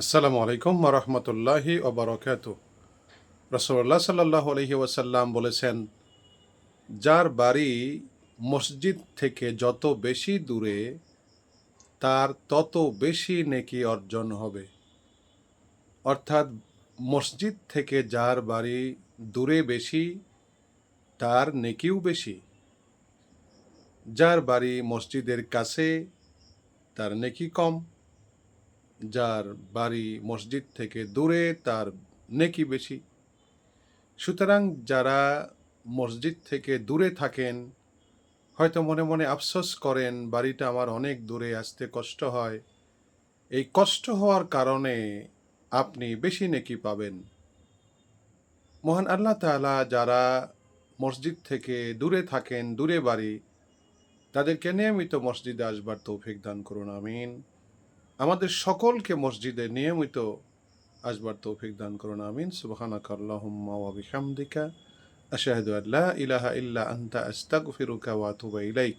আসসালামু আলাইকুম রহমতুল্লাহি ওবরকাত রসল্লাহ সাল্লাহ আলহি ওয়াসাল্লাম বলেছেন, যার বাড়ি মসজিদ থেকে যত বেশি দূরে, তার তত বেশি নেকি অর্জন হবে। অর্থাৎ, মসজিদ থেকে যার বাড়ি দূরে বেশি, তার নেকিও বেশি। যার বাড়ি মসজিদের কাছে, তার নেকি কম। যার বাড়ি মসজিদ থেকে দূরে, তার নেকি বেশি। সুতরাং যারা মসজিদ থেকে দূরে থাকেন, হয়তো মনে মনে আফসোস করেন, বাড়িটা আমার অনেক দূরে, আসতে কষ্ট হয়। এই কষ্ট হওয়ার কারণে আপনি বেশি নেকি পাবেন। মহান আল্লাহ তাআলা যারা মসজিদ থেকে দূরে থাকেন, দূরে বাড়ি, তাদেরকে নিয়মিত মসজিদে আসবার তৌফিক দান করুন, আমিন। আমাদের সকলকে মসজিদে নিয়মিত আসবার তৌফিক দান করুন, আমিন। সুবহানাক আল্লাহুম্মা ওয়া বিহামদিকা। আশহাদু আল্লা ইলাহা ইল্লা আনতা, আস্তাগফিরুকা ওয়া আতুবু ইলাইক।